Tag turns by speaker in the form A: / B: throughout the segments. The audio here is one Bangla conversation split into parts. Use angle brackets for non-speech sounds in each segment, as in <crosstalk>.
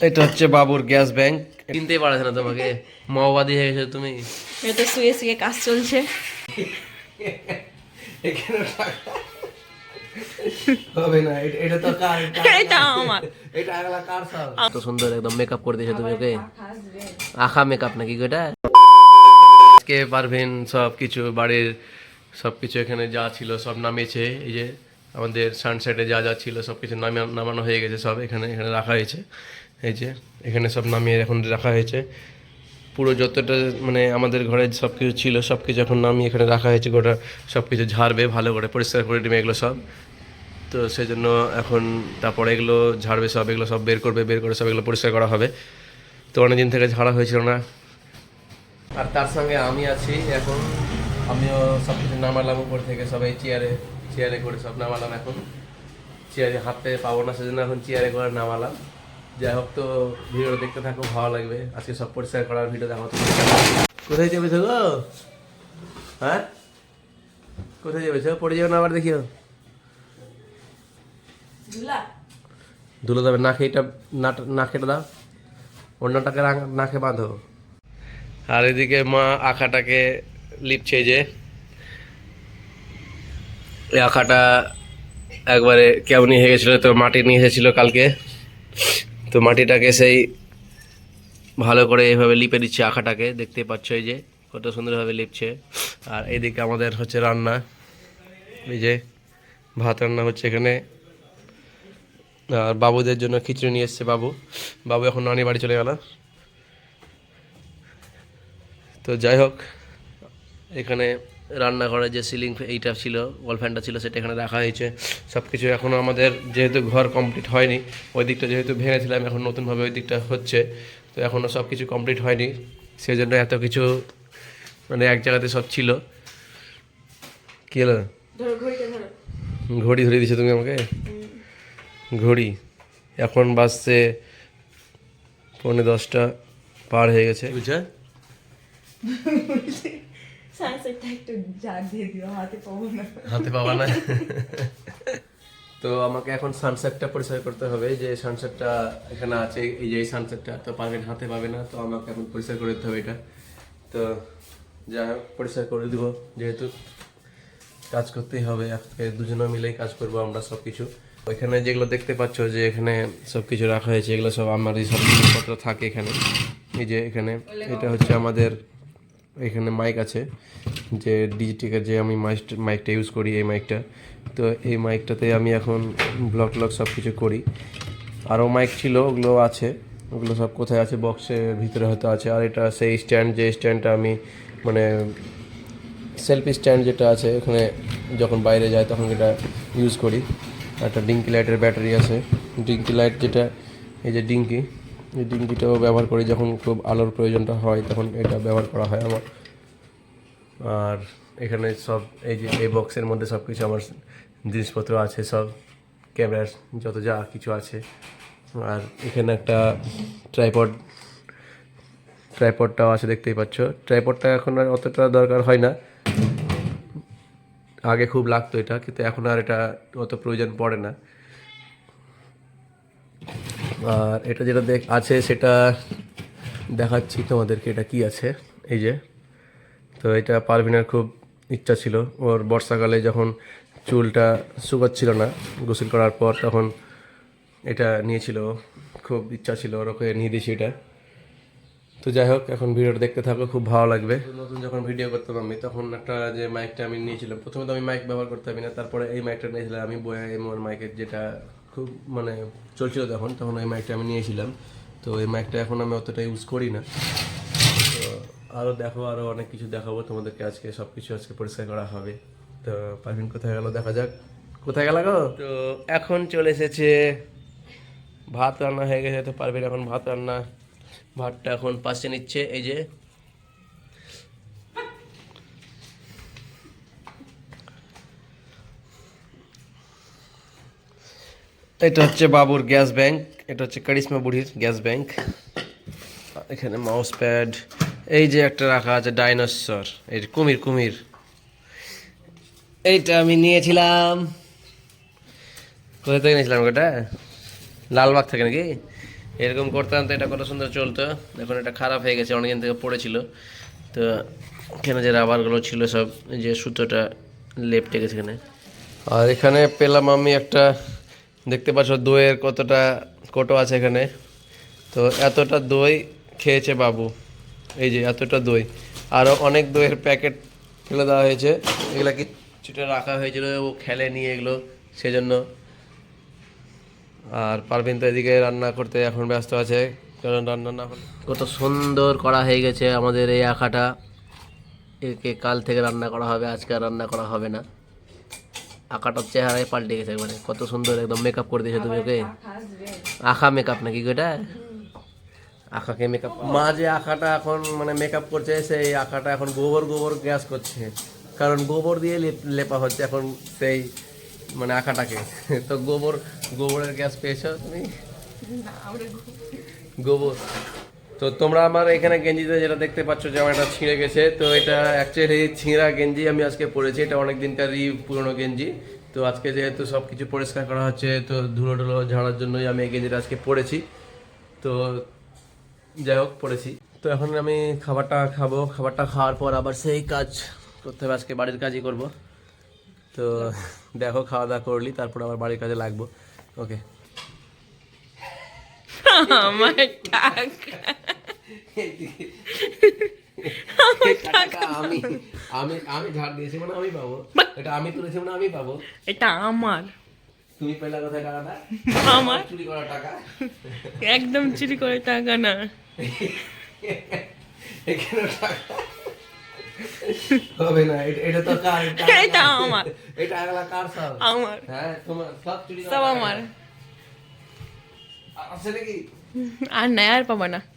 A: এটা হচ্ছে বাবুর গ্যাস ব্যাংক। কিনতেই পারছে না তোমাকে। মাওবাদী হয়ে গেছে তুমি।
B: এটা শুয়ে শুয়ে কাজ চলছে।
A: এখানে হবে না এটা- এটা তো কার <laughs>
B: এটা আমার।
A: এটা আগলা কার সব তো সুন্দর একদম মেকআপ করে দিয়েছ তুমি ওকে? আখা মেকআপ নাকি গোটা আজকে পারভিন সব কিছু বাড়ির সব কিছু এখানে যা ছিল সব নামিয়েছে। এই যে আমাদের সানসেটে যা যা ছিল সব কিছু নামানো হয়ে গেছে সব এখানে এখানে রাখা হয়েছে। এই যে, এখানে সব নামিয়ে এখন রাখা হয়েছে। পুরো যতটা মানে আমাদের ঘরে সব কিছু ছিল সব কিছু এখন নামিয়ে এখানে রাখা হয়েছে। গোটা সব কিছু ঝাড়বে, ভালো করে পরিষ্কার করে নেবে এগুলো সব। তো সেই জন্য এখন তারপরে এগুলো ঝাড়বে সব, এগুলো সব বের করবে, বের করে সব এগুলো পরিষ্কার করা হবে। তো অনেকদিন থেকে ঝাড়া হয়েছিল না। আর তার সঙ্গে আমি আছি এখন। আমিও সব কিছু নামালাম উপর থেকে, সবাই চেয়ারে চেয়ারে করে সব নামালাম এখন। চেয়ারে হাতে পাবো না, সেজন্য এখন চেয়ারে করে নামালাম। যাই হোক তো ভিডিও দেখতে থাকো ভালো লাগবে। আজকে সব পরিষ্কার করার ভিডিও দেখো কোথায় চেপেছো গো হ্যাঁ? কোথায় চেপেছো পড়ে যাবে না আবার দেখিও। ধুলো দেবে নাকে এটা নাকেটা দাও। অন্যটাকে নাকে বাঁধো। আর এদিকে মা আখাটাকে লিপছে যে এই আখাটা একবারে কেমনই হয়ে গেছিল তো মাটি নিয়ে এসেছিল কালকে। তো মাটিটাকে সেই ভালো করে এইভাবে লিপে দিচ্ছে আঁকাটাকে দেখতে পাচ্ছ এই যে, কত সুন্দরভাবে লিপছে। আর এদিকে আমাদের হচ্ছে রান্না। এই যে ভাত রান্না হচ্ছে এখানে। আর বাবুদের জন্য খিচুড়ি নিয়ে এসছে বাবু। বাবু এখন নানি বাড়ি চলে গেল। তো যাই হোক, এখানে রান্নাঘরে যে সিলিং এইটা ছিল ওয়াল ফ্যানটা ছিল সেটা এখানে রাখা হয়েছে। সব কিছু এখনও আমাদের যেহেতু ঘর কমপ্লিট হয়নি ওই দিকটা যেহেতু ভেঙেছিলাম এখন নতুনভাবে ওই দিকটা হচ্ছে। তো এখনও সব কিছু কমপ্লিট হয়নি সেই জন্য এত কিছু মানে এক জায়গাতে সব ছিল। কী হলো? ঘড়ি ধরে দিছো তুমি আমাকে? ঘড়ি। এখন বাজছে পৌনে দশটা পার হয়ে গেছে। বুঝছে <laughs>
B: সানসেটটা একটু জাগ দিয়ে দিও হাতে পাবো না।
A: হাতে পাবা না। <laughs> তো আমাকে এখন সানসেটটা পরিষ্কার করতে হবে যে সানসেটটা এখানে আছে এই যে এই সানসেটটা তো পারবেন হাতে পাবে না তো আমাকে এখন পরিষ্কার করে দিতে হবে এটা। তো হোক পরিষ্কার করে দিব যেহেতু কাজ করতেই হবে আজকে দুজনে মিলেই কাজ করব আমরা সব কিছু ওইখানে যেগুলো দেখতে পাচ্ছ যে এখানে সব কিছু রাখা হয়েছে এগুলো সব আমার এই সব জিনিসপত্র থাকে এখানে। এই যে এখানে এটা হচ্ছে আমাদের এখানে মাইক আছে, যে ডিজিটিকের যে আমি মাইক মাইকটা ইউজ করি এই মাইকটা তো এই মাইকটাতে আমি এখন ব্লগ ট্লগ সব কিছু করি। আরও মাইক ছিল, ওগুলো আছে। ওগুলো সব কোথায় আছে? বক্সের ভিতরে হয়তো আছে। আর এটা সেই স্ট্যান্ড যে স্ট্যান্ডটা আমি মানে সেলফি স্ট্যান্ড যেটা আছে, ওখানে যখন বাইরে যায় তখন এটা ইউজ করি। একটা ডিঙ্কি লাইটের ব্যাটারি আছে। ডিঙ্কি লাইট যেটা, এই যে ডিঙ্কি এই ডিঙ্কিটাও ব্যবহার করি যখন খুব আলোর প্রয়োজনটা হয়, তখন এটা ব্যবহার করা হয় আমার। আর এখানে সব এই যে, এই বক্সের মধ্যে সব কিছু আমার জিনিসপত্র আছে, সব ক্যামেরার যত যা কিছু আছে। আর এখানে একটা ট্রাইপড, ট্রাইপডটাও আছে, দেখতেই পাচ্ছ। ট্রাইপডটা এখন আর অতটা দরকার হয় না। আগে খুব লাগতো এটা, কিন্তু এখন আর এটা অত প্রয়োজন পড়ে না। আর এটা যেটা দেখ, আছে সেটা দেখাচ্ছি তোমাদেরকে, এটা কি আছে? এই যে। তো এটা পারভিনের খুব ইচ্ছা ছিল। ওর বর্ষাকালে যখন চুলটা শুকাচ্ছিল না, গোসল করার পর তখন এটা নিয়েছিল। খুব ইচ্ছা ছিল ওর ওকে নিয়ে দিয়েছি এটা। তো যাই হোক, এখন ভিডিওটা দেখতে থাকো, খুব ভালো লাগবে। নতুন যখন ভিডিও করতাম আমি, তখন একটা যে মাইকটা আমি নিয়েছিলাম, প্রথমে তো আমি মাইক ব্যবহার করতামই না, তারপরে এই মাইকটা নিয়েছিলাম, আমি বয়া এম ওর মাইকের যেটা খুব মানে চলছিল তখন তখন ওই মাইকটা আমি নিয়েছিলাম। তো এই মাইকটা এখন আমি অতটা ইউজ করি না। তো আরও দেখো আরও অনেক কিছু দেখাবো। তোমাদেরকে আজকে সব কিছু আজকে পরিষ্কার করা হবে। তো পারভিন কোথায় গেল? দেখা যাক। কোথায় গেল গো? তো এখন চলে এসেছে। ভাত রান্না হয়ে গেছে। তো পারভিন এখন ভাত রান্না, ভাতটা এখন পাশে নিচ্ছে। এই যে এটা হচ্ছে বাবুর গ্যাস ব্যাংক, এটা হচ্ছে কারিশমা বুড়ির গ্যাস ব্যাংক। এখানে মাউস প্যাড এই যে একটা রাখা আছে ডাইনোসর এই কুমির কুমির। এইটা আমি নিয়েছিলাম। কোথা থেকে নিয়েছিলাম ওটা লালবাগ থেকে নাকি? এরকম করতাম তো এটা কত সুন্দর চলতো। এখন এটা খারাপ হয়ে গেছে, অনেকদিন থেকে পড়েছিল। তো এখানে যে রাবারগুলো ছিল সব যে সুতোটা লেপটে গেছে এখানে। আর এখানে পেলাম আমি একটা দেখতে পাচ্ছ দইয়ের কতটা কোটো আছে এখানে। তো এতটা দই খেয়েছে বাবু। এই যে এতটা দই। আরও অনেক দইয়ের প্যাকেট ফেলে দেওয়া হয়েছে। এগুলো কিছুটা রাখা হয়েছিল, ও খেলে নিয়ে এগুলো, সেজন্য। আর পারভিন তো এদিকে রান্না করতে এখন ব্যস্ত আছে। কারণ রান্না না হলে। কত সুন্দর করা হয়ে গেছে আমাদের এই আঁকাটা একে কাল থেকে রান্না করা হবে, আজকে আর রান্না করা হবে না। আঁকাটার চেহারায় পাল্টে গেছে মানে কত সুন্দর একদম মেকআপ করে দিয়েছে তুমি ওকে। আঁকা মেকআপ নাকি গো এটা আঁকাকে মেকআপ মা যে আঁকাটা এখন মানে মেকআপ করছে সেই আঁকাটা এখন গোবর গোবর গ্যাস করছে। কারণ গোবর দিয়ে লেপা হচ্ছে এখন সেই মানে আঁকাটাকে। <laughs> তো গোবর গোবরের গ্যাস পেয়েছ তুমি? গোবর। তো তোমরা আমার এখানে গেঞ্জিতে যেটা দেখতে পাচ্ছ যে আমার এটা ছিঁড়ে গেছে, তো এটা অ্যাকচুয়ালি ছিঁড়া গেঞ্জি আমি আজকে পরেছি। এটা অনেক দিনকারই পুরনো গেঞ্জি। তো আজকে যেহেতু সব কিছু পরিষ্কার করা হচ্ছে, তো ধুলো টুলো ঝাড়ার জন্যই আমি এই গেঞ্জিটা আজকে পরেছি। তো যাই হোক, পরেছি। তো এখন আমি খাবারটা খাব। খাবারটা খাওয়ার পর আবার সেই কাজ করতে হবে। আজকে বাড়ির কাজই করব। তো দেখো, খাওয়া দাওয়া করলি, তারপর আবার বাড়ির কাজে লাগবো। ওকে।
B: টাকা
A: এই টাকাটা আমি আমি আমি ঝাড় দিয়েছি মানে আমি পাবো। এটা আমি তুলেছি মানে আমি পাবো।
B: এটা আমার।
A: তুমি পেলা কোথায় টাকাটা?
B: আমার।
A: চুরি করা টাকা।
B: একদম চুরি করে টাকা না।
A: এখানে টাকা। হবে না এটা- তো কার
B: এটা আমার।
A: এটা আগলা কার সব?
B: আমার।
A: হ্যাঁ তোমার সব চুরি
B: সব আমার।
A: আ- আছে নাকি?
B: আর নাই আর পাবো না।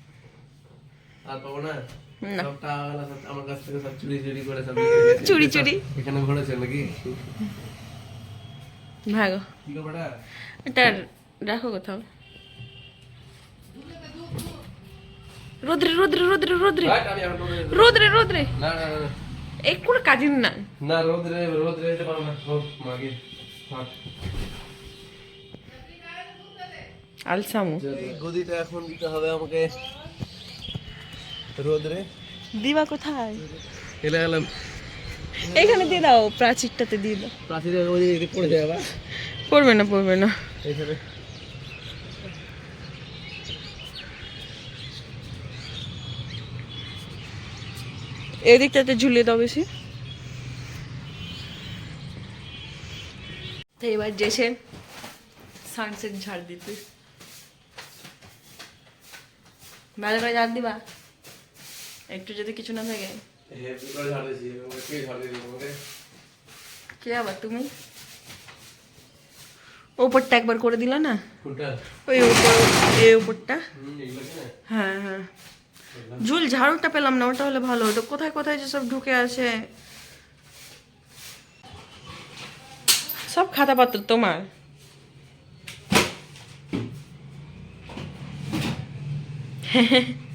A: আর পাবো না?
B: না।
A: সব টাকাগুলো সব আমার কাছ থেকে সব চুরি চুরি করে সব <laughs>
B: চুরি চুরি।
A: এখানে ঘুরেছে নাকি?
B: ভাগো। এটা রাখো কোথাও। রোদ্রে রোদ্রে রোদ্রে রোদ্রে।
A: আমি এখন রোদে-
B: রোদ্রে রোদ্রে।
A: না না না, না।
B: এই কোনো কাজের না।
A: না রোদরে রোদরে যেতে পারো না। হোক মাগে।
B: আলসামু।
A: গদিটা এখন দিতে হবে আমাকে। রোদরে?
B: দিবা কোথায়?
A: এলে গেলাম
B: এখানে দিয়ে দাও প্রাচীরটাতে দিয়ে দাও।
A: প্রাচীরে ওই দিকে পড়ে যায় আবার।
B: পড়বে না পড়বে না।
A: এখানে
B: এদিকটাতে ঝুলিয়ে দাও বেশি। তো এবার যেছে সানসেট ঝাড় দিতে। ভালো করে ঝাড় দিবা? একটু যদি কিছু না থাকে।
A: আমাকে কে
B: আবার তুমি? ওপরটা একবার করে দিলা না? ওই উপর এই
A: না?
B: হ্যাঁ হ্যাঁ। ঝুল ঝাড়ুটা পেলাম না ওটা হলে ভালো হতো। কোথায় কোথায় যে সব ঢুকে আছে? সব খাতাপত্র তোমার? <laughs>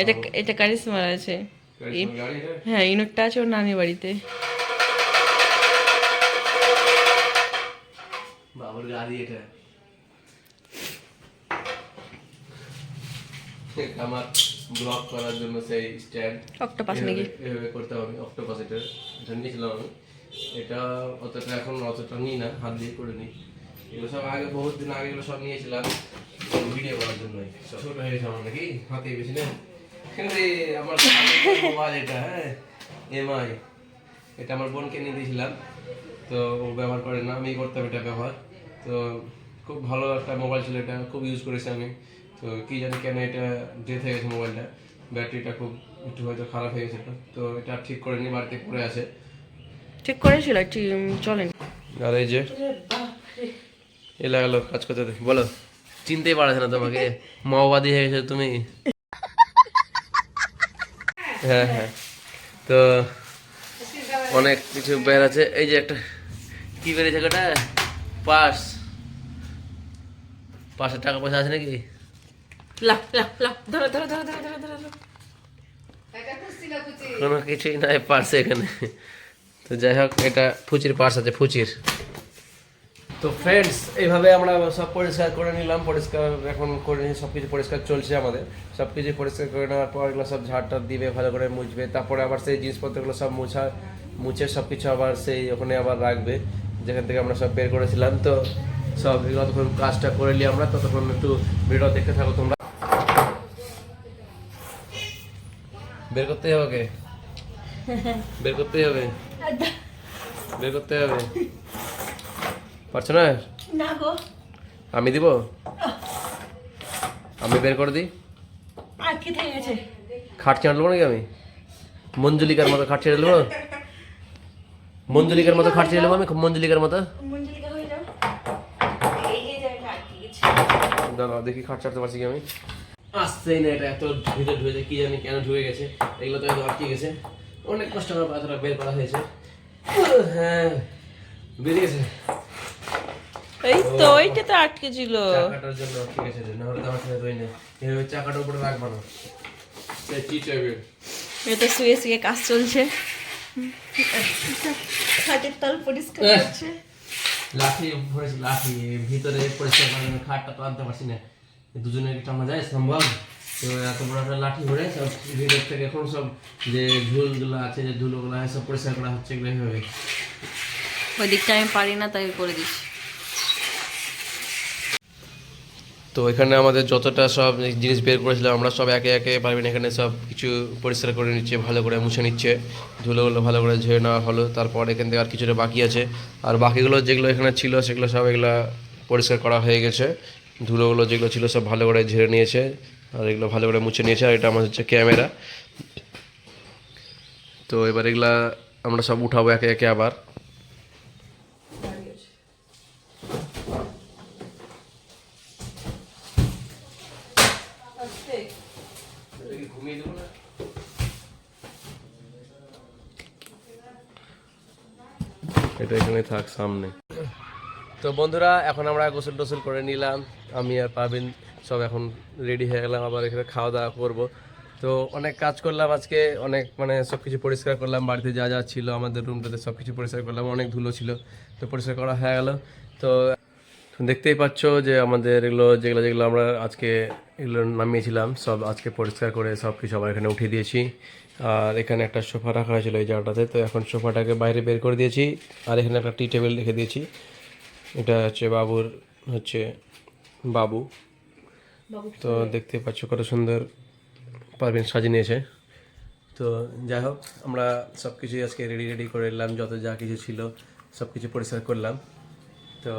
B: এটা এটা কারিশমার আছে।
A: এটা
B: হ্যাঁ? ইনোটটা আছে ওর নানি বাড়িতে।
A: বাবুর গাড়ি এটা। আমার ব্লক করার জন্য সেই স্ট্যান্ড
B: অক্টোপাস নাকি?
A: এভাবে করতে হবে অক্টোপাস এটা। এটা নিয়েছিলাম আমি। এটা অতটা এখন অতটা নিই না হাত দিয়ে করে নিই। এগুলো সব আগে বহুত দিন আগে এগুলো সব নিয়েছিলাম। ভিডিও করার জন্য ছোট হয়ে গেছে আমার নাকি? হাতে বেশি না? আমার এটা হ্যাঁ? এমআই। এটা আমার বোনকে নিয়ে দিয়েছিলাম। তো ও ব্যবহার করে না আমি করতাম এটা ব্যবহার। তো খুব ভালো একটা মোবাইল ছিল এটা খুব ইউজ করেছি আমি। তো কি জানি কেন এটা ডেথ হয়ে গেছে মোবাইলটা। ব্যাটারিটা খুব একটু হয়তো খারাপ হয়ে গেছে তো এটা ঠিক করে নি বাড়িতে পড়ে আছে।
B: ঠিক করেছিল চলেন।
A: আর এই যে এ লাগালো কাজ করতে। বলো। চিনতেই পারছে না তোমাকে মাওবাদী হয়ে গেছে তুমি। হ্যাঁ হ্যাঁ। তো অনেক কিছু বের আছে। এই যে একটা কি বেরিয়েছে ওটা পাস পাঁচশো টাকা পয়সা আছে নাকি? কোনো কিছুই নাই পার্সে এখানে। তো যাই হোক এটা ফুচির পার্স আছে ফুচির। তো ফ্রেন্ডস এইভাবে আমরা সব পরিষ্কার করে নিলাম পরিষ্কার এখন করে নিয়ে সব কিছু পরিষ্কার চলছে আমাদের। সব কিছু পরিষ্কার করে নেওয়ার পর এগুলো সব ঝাড়টা দিবে ভালো করে মুছবে। তারপরে আবার সেই জিনিসপত্রগুলো সব মুছা মুছে সব কিছু আবার সেই ওখানে আবার রাখবে যেখান থেকে আমরা সব বের করেছিলাম। তো সব তখন কাজটা করে নিই আমরা ততক্ষণ একটু ভিডিও দেখতে থাকো তোমরা। বের করতে হবে <laughs> বের করতে হবে? বের করতে হবে? পারছ না?
B: না গো।
A: আমি দিব? আমি বের করে দিই? খাট ছেড়ে নেব নাকি আমি? মঞ্জুলিকার মতো খাট ছেড়ে নেব? মঞ্জুলিকার মতো খাট ছেড়ে নেব আমি? মঞ্জুলিকার মতো? দাঁড়াও দেখি খাট ছাড়তে পারছি কি আমি? আসছেই না এটা এত ধুয়ে ধুয়ে কি জানি কেন ঢুকে গেছে। এগুলো তো আটকে গেছে। অনেক কষ্ট করে পাথরটা বের করা হয়েছে। হ্যাঁ বেরিয়ে গেছে।
B: এই তো এইটা তো আটকে ছিল।
A: চাকাটার জন্য আটকে গেছে না হলে আমার সাথে রই না এভাবে চাকাটার উপরে রাখবা না। সে টি টেবিল
B: এটা শুয়ে শুয়ে কাজ চলছে। খাটের তল পরিষ্কার। করছে।
A: লাঠি লাঠি ভিতরে পরিষ্কার করার জন্য খাটটা তো আনতে পারছি না। দুজনে কি টানা যায় সম্ভব? তো এত বড় একটা লাঠি ভরে সব ভিতর থেকে এখন সব যে ঝুলগুলো আছে যে ধুলোগুলো আছে সব পরিষ্কার করা হচ্ছে এগুলো এইভাবে।
B: ওই দিকটা আমি পারি না তাই করে দিচ্ছি।
A: তো এখানে আমাদের যতটা সব জিনিস বের করেছিলাম, আমরা সব একে একে পারবেন এখানে সব কিছু পরিষ্কার করে নিচ্ছে, ভালো করে মুছে নিচ্ছে। ধুলোগুলো ভালো করে ঝেড়ে নেওয়া হলো, তারপর এখান থেকে আর কিছুটা বাকি আছে। আর বাকিগুলো যেগুলো এখানে ছিল, সেগুলো সব এগুলো পরিষ্কার করা হয়ে গেছে। ধুলোগুলো যেগুলো ছিল, সব ভালো করে ঝেড়ে নিয়েছে, আর এগুলো ভালো করে মুছে নিয়েছে, আর এটা আমার হচ্ছে ক্যামেরা। তো এবার এগুলা আমরা সব উঠাবো একে একে আবার ঘুমিয়ে দেবো না এটা এখানে সামনে। তো বন্ধুরা, এখন আমরা গোসল টোসল করে নিলাম। আমি আর পাবিন সব এখন রেডি হয়ে গেলাম, আবার এখানে খাওয়া দাওয়া করব। তো অনেক কাজ করলাম আজকে, অনেক মানে সব কিছু পরিষ্কার করলাম, বাড়িতে যা যা ছিল, আমাদের রুমটাতে সব কিছু পরিষ্কার করলাম, অনেক ধুলো ছিল, তো পরিষ্কার করা হয়ে গেল। তো দেখতেই পাচ্ছ যে আমাদের এগুলো যেগুলো যেগুলো আমরা আজকে এগুলো নামিয়েছিলাম, সব আজকে পরিষ্কার করে সব কিছু আবার এখানে উঠিয়ে দিয়েছি। আর এখানে একটা সোফা রাখা হয়েছিল এই জায়গাটাতে। তো এখন সোফাটাকে বাইরে বের করে দিয়েছি। আর এখানে একটা টি টেবিল রেখে দিয়েছি। এটা হচ্ছে বাবুর হচ্ছে বাবু। তো দেখতে পাচ্ছ কত সুন্দর পারভিন সাজিয়ে নিয়েছে। তো যাই হোক আমরা সব কিছুই আজকে রেডি রেডি করে এলাম। যত যা কিছু ছিল সব কিছু পরিষ্কার করলাম। তো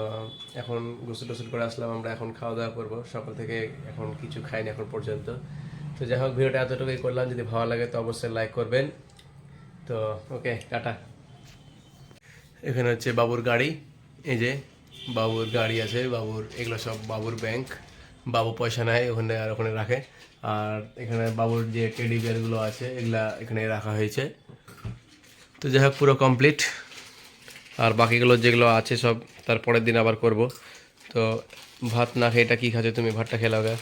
A: এখন গোসল টোসল করে আসলাম। আমরা এখন খাওয়া দাওয়া করব। সকাল থেকে এখন কিছু খাইনি এখন পর্যন্ত। তো যাই হোক, ভিডিওটা এতটুকুই করলাম। যদি ভালো লাগে, তো অবশ্যই লাইক করবেন। তো ওকে টাটা। এখানে হচ্ছে বাবুর গাড়ি। এই যে, বাবুর গাড়ি আছে, বাবুর, এগুলো সব বাবুর ব্যাংক বাবু পয়সা নেয়, ওখানে আর ওখানে রাখে। আর এখানে বাবুর যে টেডি বিয়ারগুলো আছে, এগুলা এখানে রাখা হয়েছে। তো যাই হোক, পুরো কমপ্লিট আর বাকিগুলো যেগুলো আছে সব, তার পরের দিন আবার করব। তো ভাত না খেয়ে এটা কী খাচ্ছ? তুমি ভাতটা খেলাও গা।